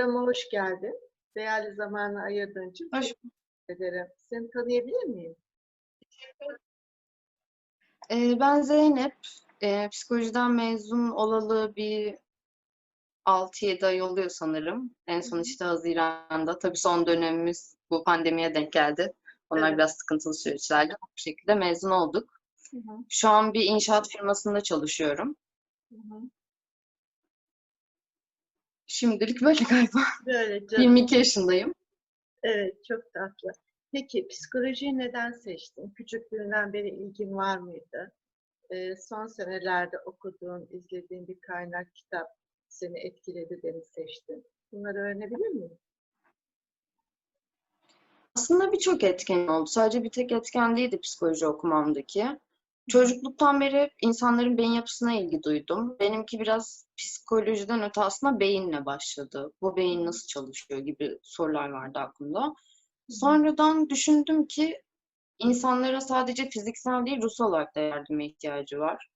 Programa hoş geldin. Değerli zamanı ayırdığın için Hoş teşekkür ederim. Seni tanıyabilir miyim? Ee, ben Zeynep. Ee, psikolojiden mezun olalı bir 6-7 ay oluyor sanırım. En son işte Haziran'da. Tabii son dönemimiz bu pandemiye denk geldi. Onlar Evet. biraz sıkıntılı süreçlerdi. Bu şekilde mezun olduk. Hı hı, Şu an bir inşaat firmasında çalışıyorum. hı hı. Şimdilik böyle galiba. Böyle canım. 22 yaşındayım. Evet, çok tatlı. Peki psikolojiyi neden seçtin? Küçüklüğünden beri ilgin var mıydı? Ee, son senelerde okuduğun, izlediğin bir kaynak, kitap seni etkiledi de mi seçtin? Bunları öğrenebilir miyim? Aslında birçok etken oldu. Sadece bir tek etken değildi psikoloji okumamdaki. Çocukluktan beri hep insanların beyin yapısına ilgi duydum. Benimki biraz psikolojiden öte aslında beyinle başladı. Bu beyin nasıl çalışıyor gibi sorular vardı aklımda. Sonradan düşündüm ki insanlara sadece fiziksel değil ruhsal olarak da yardıma ihtiyacı var.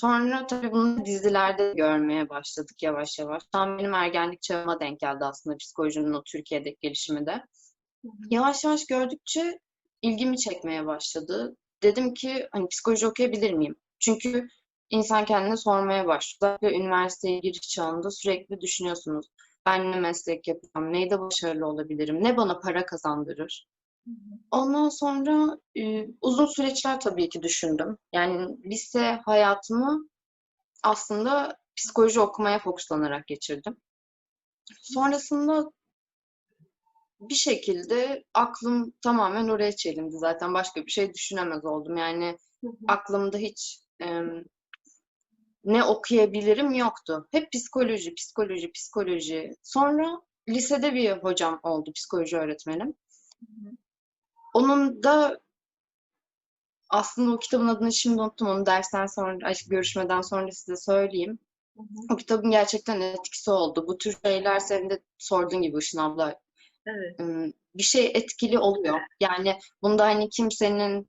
Sonra tabii bunu dizilerde görmeye başladık yavaş yavaş. Tam benim ergenlik çağıma denk geldi aslında psikolojinin o Türkiye'deki gelişimi de. Yavaş yavaş gördükçe ilgimi çekmeye başladı. Dedim ki hani psikoloji okuyabilir miyim? Çünkü insan kendine sormaya başlıyor. Özellikle üniversiteye giriş çağında sürekli düşünüyorsunuz. Ben ne meslek yapacağım? Neyde başarılı olabilirim? Ne bana para kazandırır? Ondan sonra e, uzun süreçler tabii ki düşündüm. Yani lise hayatımı aslında psikoloji okumaya fokuslanarak geçirdim. Sonrasında bir şekilde aklım tamamen oraya çevrildi. Zaten başka bir şey düşünemez oldum. Yani Hı hı. aklımda hiç e, ne okuyabilirim yoktu. Hep psikoloji, psikoloji, psikoloji. Sonra lisede bir hocam oldu psikoloji öğretmenim. Hı hı. Onun da aslında o kitabın adını şimdi unuttum. Onu dersten sonra, görüşmeden sonra size söyleyeyim. Hı hı. O kitabın gerçekten etkisi oldu. Bu tür şeyler senin de sorduğun gibi Işın abla Evet. bir şey etkili oluyor. Yani bunda hani kimsenin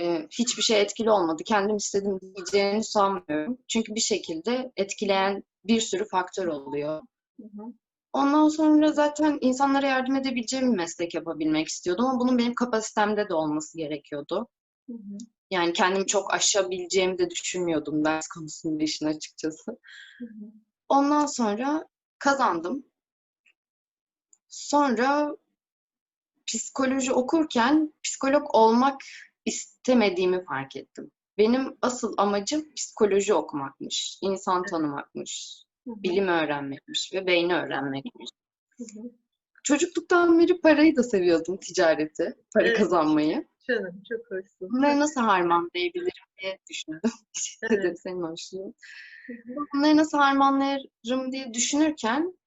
e, hiçbir şey etkili olmadı. Kendim istedim diyeceğini sanmıyorum. Çünkü bir şekilde etkileyen bir sürü faktör oluyor. Hı hı. Ondan sonra zaten insanlara yardım edebileceğim bir meslek yapabilmek istiyordum ama bunun benim kapasitemde de olması gerekiyordu. Hı hı. Yani kendimi çok aşabileceğimi de düşünmüyordum ders konusunda işin açıkçası. Hı hı. Ondan sonra kazandım. Sonra psikoloji okurken psikolog olmak istemediğimi fark ettim. Benim asıl amacım psikoloji okumakmış, insan tanımakmış, Hı hı. bilim öğrenmekmiş ve beyni öğrenmekmiş. Hı hı. Çocukluktan beri parayı da seviyordum, ticareti, para Evet. kazanmayı. Canım çok hoşsun. Bunları nasıl harmanlayabilirim diye düşündüm. Evet. Dedim senin hoşluğun. Bunları nasıl harmanlarım diye düşünürken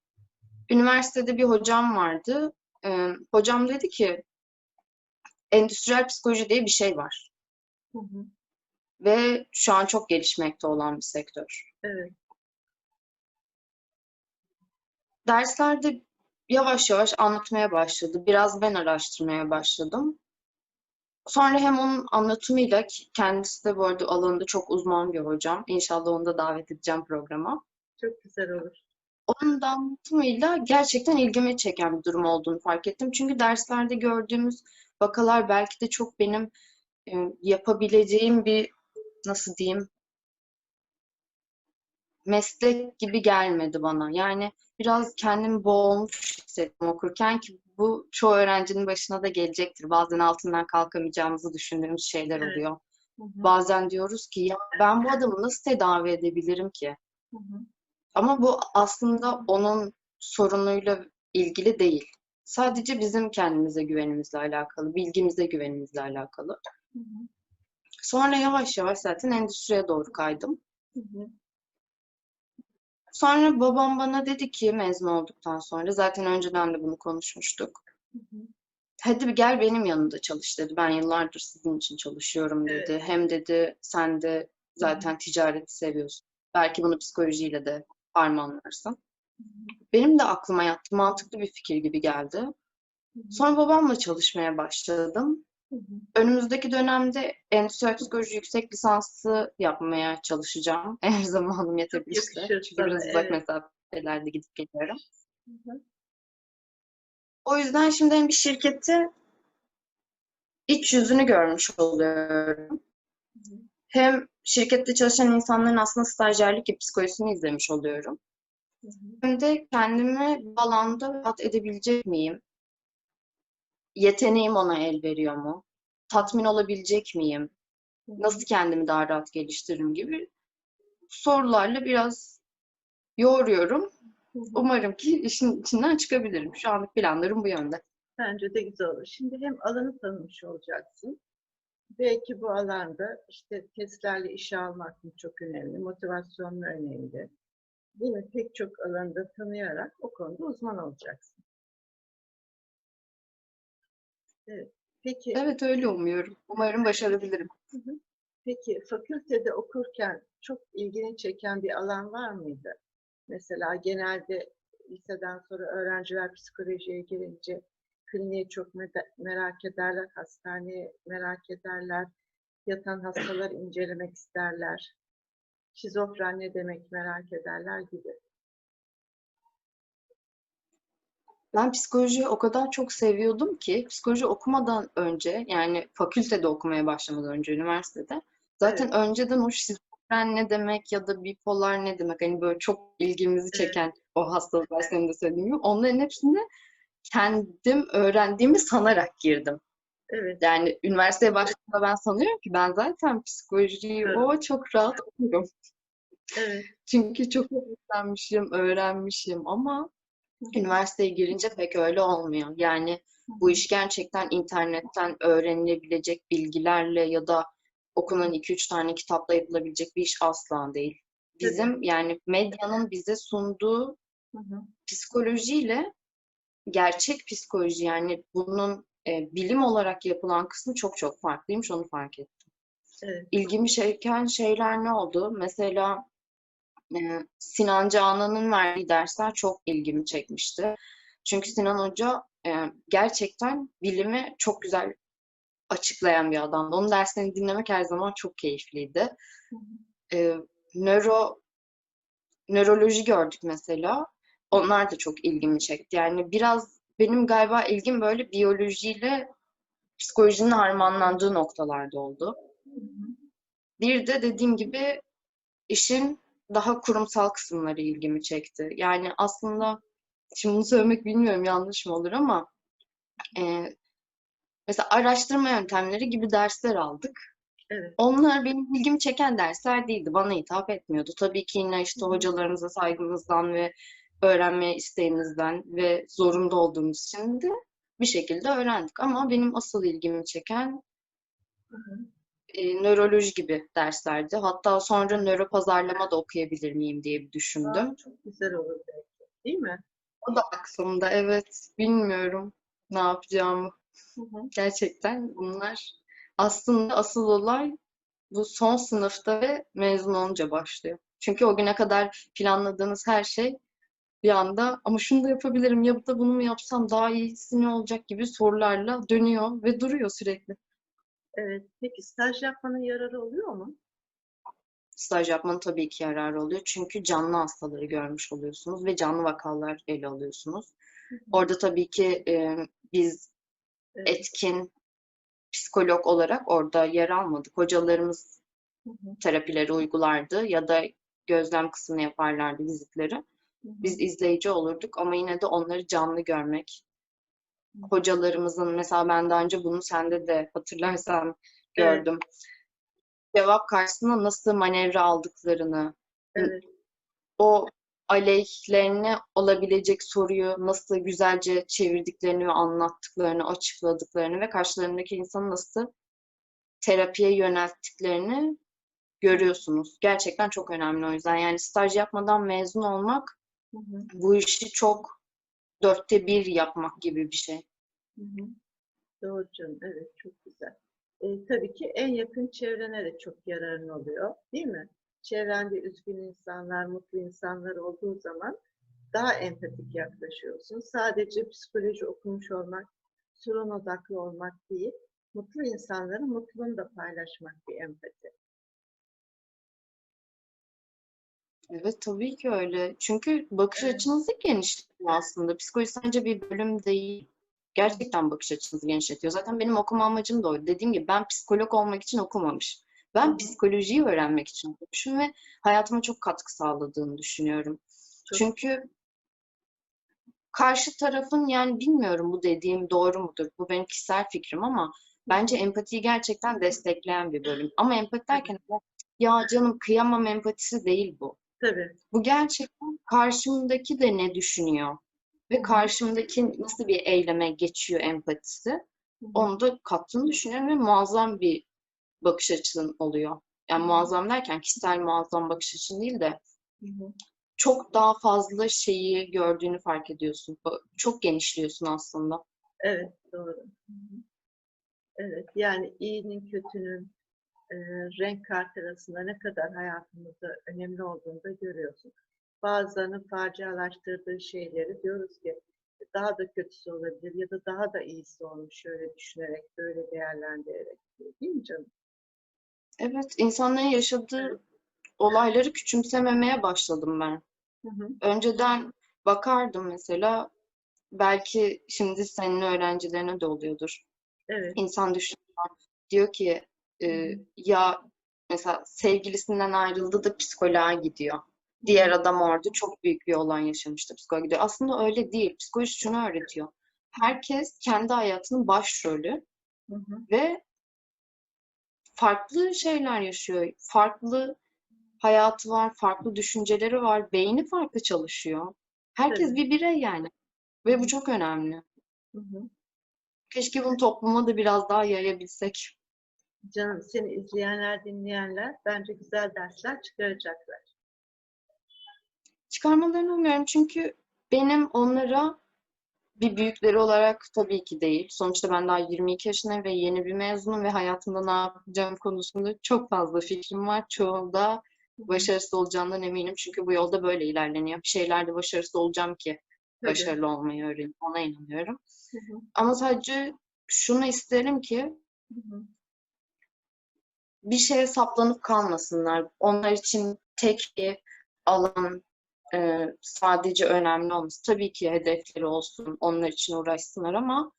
üniversitede bir hocam vardı. Ee, hocam dedi ki endüstriyel psikoloji diye bir şey var Hı hı. ve şu an çok gelişmekte olan bir sektör. Evet. Derslerde yavaş yavaş anlatmaya başladı. Biraz ben araştırmaya başladım. Sonra hem onun anlatımıyla kendisi de bu arada alanında çok uzman bir hocam. İnşallah onu da davet edeceğim programa. Çok güzel olur. Onun da anlatımıyla gerçekten ilgimi çeken bir durum olduğunu fark ettim. Çünkü derslerde gördüğümüz vakalar belki de çok benim e, yapabileceğim bir nasıl diyeyim meslek gibi gelmedi bana. Yani biraz kendimi boğulmuş hissettim okurken ki bu çoğu öğrencinin başına da gelecektir. Bazen altından kalkamayacağımızı düşündüğümüz şeyler oluyor. Hı hı. Bazen diyoruz ki ya ben bu adamı nasıl tedavi edebilirim ki? Hı hı. Ama bu aslında onun sorunuyla ilgili değil. Sadece bizim kendimize güvenimizle alakalı, bilgimize güvenimizle alakalı. Hı hı. Sonra yavaş yavaş zaten endüstriye doğru kaydım. Hı hı. Sonra babam bana dedi ki mezun olduktan sonra, zaten önceden de bunu konuşmuştuk. Hı hı. Hadi bir gel benim yanımda çalış dedi. Ben yıllardır sizin için çalışıyorum dedi. Evet. Hem dedi sen de zaten ticareti seviyorsun. Belki bunu psikolojiyle de harmanlarsın. Benim de aklıma yattı. Mantıklı bir fikir gibi geldi. Sonra babamla çalışmaya başladım. Önümüzdeki dönemde endüstriyel psikoloji yüksek lisansı yapmaya çalışacağım. Eğer zamanım yetebilirse. Çünkü biraz uzak evet. mesafelerde gidip geliyorum. hı. O yüzden şimdi hem bir şirketi iç yüzünü görmüş oluyorum. Hı. Hem şirkette çalışan insanların aslında stajyerlik psikolojisini izlemiş oluyorum. Hem de kendimi bu alanda rahat edebilecek miyim? Yeteneğim ona el veriyor mu? Tatmin olabilecek miyim? Nasıl kendimi daha rahat geliştiririm gibi sorularla biraz yoğuruyorum. Umarım ki işin içinden çıkabilirim. Şu anlık planlarım bu yönde. Bence de güzel olur. Şimdi hem alanı tanımış olacaksın. Belki bu alanda işte testlerle işe almak mı çok önemli, motivasyon mu önemli. Mi? Pek çok alanda tanıyarak o konuda uzman olacaksın. Evet. Peki, Evet öyle umuyorum. Umarım başarabilirim. peki fakültede okurken çok ilgini çeken bir alan var mıydı? Mesela genelde liseden sonra öğrenciler psikolojiye girince kliniği çok me- merak ederler, hastaneyi merak ederler, yatan hastaları incelemek isterler. Şizofren ne demek merak ederler gibi. Ben psikolojiyi o kadar çok seviyordum ki psikoloji okumadan önce yani fakültede okumaya başlamadan önce üniversitede zaten önceden o şizofren ne demek ya da bipolar ne demek hani böyle çok ilgimizi Evet. çeken o hastalıklar senin de söylediğin gibi onların hepsini kendim öğrendiğimi sanarak girdim. Evet, Yani üniversiteye başladığımda ben sanıyorum ki ben zaten psikolojiyi Evet. o çok rahat okuyorum. evet. Çünkü çok öğrenmişim, öğrenmişim ama üniversiteye girince pek öyle olmuyor. Yani bu iş gerçekten internetten öğrenilebilecek bilgilerle ya da okunan 2-3 tane kitapla yapılabilecek bir iş asla değil. Bizim yani medyanın bize sunduğu Hı hı. psikolojiyle gerçek psikoloji yani bunun e, bilim olarak yapılan kısmı çok çok farklıymış onu fark ettim. Evet. İlgimi çeken şeyler ne oldu? Mesela e, Sinan Canan'ın verdiği dersler çok ilgimi çekmişti. Çünkü Sinan Hoca e, gerçekten bilimi çok güzel açıklayan bir adamdı. Onun derslerini dinlemek her zaman çok keyifliydi. E, nöro nöroloji gördük mesela. Onlar da çok ilgimi çekti. Yani biraz benim galiba ilgim böyle biyolojiyle psikolojinin harmanlandığı noktalarda oldu. Bir de dediğim gibi işin daha kurumsal kısımları ilgimi çekti. Yani aslında şimdi bunu söylemek bilmiyorum yanlış mı olur ama e, mesela araştırma yöntemleri gibi dersler aldık. Evet. Onlar benim ilgimi çeken dersler değildi. Bana hitap etmiyordu. Tabii ki yine işte hocalarımıza saygımızdan ve öğrenme isteğimizden ve zorunda olduğumuz için de bir şekilde öğrendik. Ama benim asıl ilgimi çeken Hı hı. e, nöroloji gibi derslerdi. Hatta sonra nöropazarlama da okuyabilir miyim diye bir düşündüm. Aa, çok güzel olur belki. Değil mi? O da aklımda. Evet, bilmiyorum ne yapacağımı. Hı hı. Gerçekten bunlar aslında asıl olay bu son sınıfta ve mezun olunca başlıyor. Çünkü o güne kadar planladığınız her şey bir anda ama şunu da yapabilirim ya da bunu mu yapsam daha iyisi ne olacak gibi sorularla dönüyor ve duruyor sürekli. Evet. Peki staj yapmanın yararı oluyor mu? Staj yapmanın tabii ki yararı oluyor. Çünkü canlı hastaları görmüş oluyorsunuz ve canlı vakalar ele alıyorsunuz. Hı hı. Orada tabii ki e, biz Evet. etkin psikolog olarak orada yer almadık. Hocalarımız Hı hı. terapileri uygulardı ya da gözlem kısmını yaparlardı vizitleri. Biz izleyici olurduk ama yine de onları canlı görmek. Hocalarımızın mesela ben daha önce bunu sende de hatırlarsan Evet. gördüm. Cevap karşısında nasıl manevra aldıklarını, Evet. o aleyhlerine olabilecek soruyu nasıl güzelce çevirdiklerini ve anlattıklarını, açıkladıklarını ve karşılarındaki insanı nasıl terapiye yönelttiklerini görüyorsunuz. Gerçekten çok önemli o yüzden. Yani staj yapmadan mezun olmak Hı hı. bu işi çok dörtte bir yapmak gibi bir şey. Hı hı. Doğru canım. Evet. Çok güzel. E, tabii ki en yakın çevrene de çok yararın oluyor. Değil mi? Çevrende üzgün insanlar, mutlu insanlar olduğu zaman daha empatik yaklaşıyorsun. Sadece psikoloji okumuş olmak, sorun odaklı olmak değil, mutlu insanların mutluluğunu da paylaşmak bir empati. Evet tabii ki öyle. Çünkü bakış Evet. açınızı genişletiyor aslında. Psikoloji sadece bir bölüm değil. Gerçekten bakış açınızı genişletiyor. Zaten benim okuma amacım da oydu. Dediğim gibi ben psikolog olmak için okumamış. Hı hı. Ben psikolojiyi öğrenmek için okumuşum ve hayatıma çok katkı sağladığını düşünüyorum. Çok Çünkü karşı tarafın yani bilmiyorum bu dediğim doğru mudur? Bu benim kişisel fikrim ama bence empatiyi gerçekten destekleyen bir bölüm. Ama empati derken ya canım kıyamam empatisi değil bu. Tabii. Bu gerçekten karşımdaki de ne düşünüyor ve karşımdaki nasıl bir eyleme geçiyor empatisi. Onu da kattığını düşünüyorum ve muazzam bir bakış açın oluyor. Yani muazzam derken kişisel muazzam bakış açın değil de Hı hı. çok daha fazla şeyi gördüğünü fark ediyorsun. Çok genişliyorsun aslında. Evet, doğru. Evet, yani iyinin kötünün e, renk kartı arasında ne kadar hayatımızda önemli olduğunu da görüyorsun. Bazılarının facialaştırdığı şeyleri diyoruz ki daha da kötüsü olabilir ya da daha da iyisi olmuş şöyle düşünerek, böyle değerlendirerek. Değil mi canım? Evet, insanların yaşadığı olayları küçümsememeye başladım ben. Hı hı. Önceden bakardım mesela, belki şimdi senin öğrencilerine de oluyordur. Evet. İnsan düşünüyor, diyor ki e, ya mesela sevgilisinden ayrıldı da psikoloğa gidiyor. Diğer adam orada çok büyük bir olay yaşamıştı psikoloğa gidiyor. Aslında öyle değil. Psikoloji şunu öğretiyor. Herkes kendi hayatının başrolü Hı hı. ve farklı şeyler yaşıyor. Farklı hayatı var, farklı düşünceleri var, beyni farklı çalışıyor. Herkes Tabii. bir birey yani. Ve bu çok önemli. Hı hı. Keşke bunu topluma da biraz daha yayabilsek. Canım seni izleyenler, dinleyenler bence güzel dersler çıkaracaklar. Çıkarmalarını umuyorum çünkü benim onlara bir büyükleri olarak tabii ki değil. Sonuçta ben daha 22 yaşındayım ve yeni bir mezunum ve hayatımda ne yapacağım konusunda çok fazla fikrim var. Çoğunda Hı hı. başarısız olacağımdan eminim. Çünkü bu yolda böyle ilerleniyor. Bir şeylerde başarısız olacağım ki Tabii. başarılı olmayı öğreneyim. Ona inanıyorum. Hı hı. Ama sadece şunu isterim ki Hı hı. Bir şeye saplanıp kalmasınlar. Onlar için tek bir alan e, sadece önemli olması. Tabii ki hedefleri olsun, onlar için uğraşsınlar ama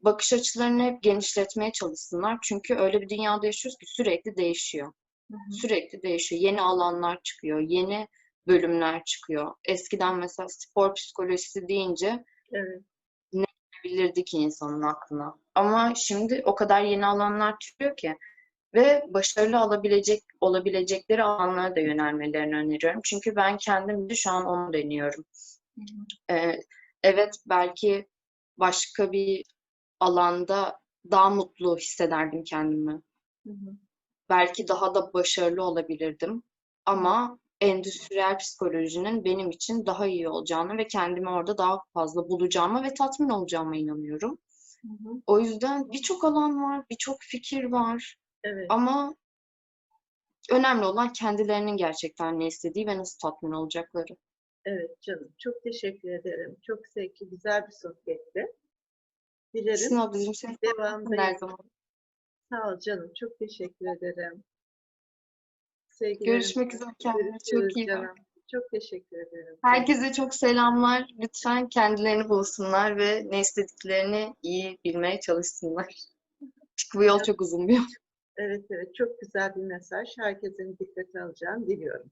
bakış açılarını hep genişletmeye çalışsınlar. Çünkü öyle bir dünyada yaşıyoruz ki sürekli değişiyor. Hı hı. Sürekli değişiyor. Yeni alanlar çıkıyor, yeni bölümler çıkıyor. Eskiden mesela spor psikolojisi deyince Evet. ne bilirdi ki insanın aklına. Ama şimdi o kadar yeni alanlar çıkıyor ki ve başarılı alabilecek olabilecekleri alanlara da yönelmelerini öneriyorum. Çünkü ben kendim de şu an onu deniyorum. Ee, evet belki başka bir alanda daha mutlu hissederdim kendimi. Hı hı. Belki daha da başarılı olabilirdim. Ama endüstriyel psikolojinin benim için daha iyi olacağını ve kendimi orada daha fazla bulacağıma ve tatmin olacağıma inanıyorum. Hı hı. O yüzden birçok alan var, birçok fikir var. Evet. Ama önemli olan kendilerinin gerçekten ne istediği ve nasıl tatmin olacakları. Evet canım. Çok teşekkür ederim. Çok zevkli, güzel bir sohbetti. Dilerim ablacığım seni devamında her zaman. Sağ ol canım. Çok teşekkür ederim. Sevgilerim. Görüşmek üzere kendine çok iyi bak. canım. Çok teşekkür ederim. Herkese çok selamlar. Lütfen kendilerini bulsunlar ve ne istediklerini iyi bilmeye çalışsınlar. Çünkü bu yol çok uzun bir yol. Evet evet çok güzel bir mesaj. Herkesin dikkate alacağını diliyorum.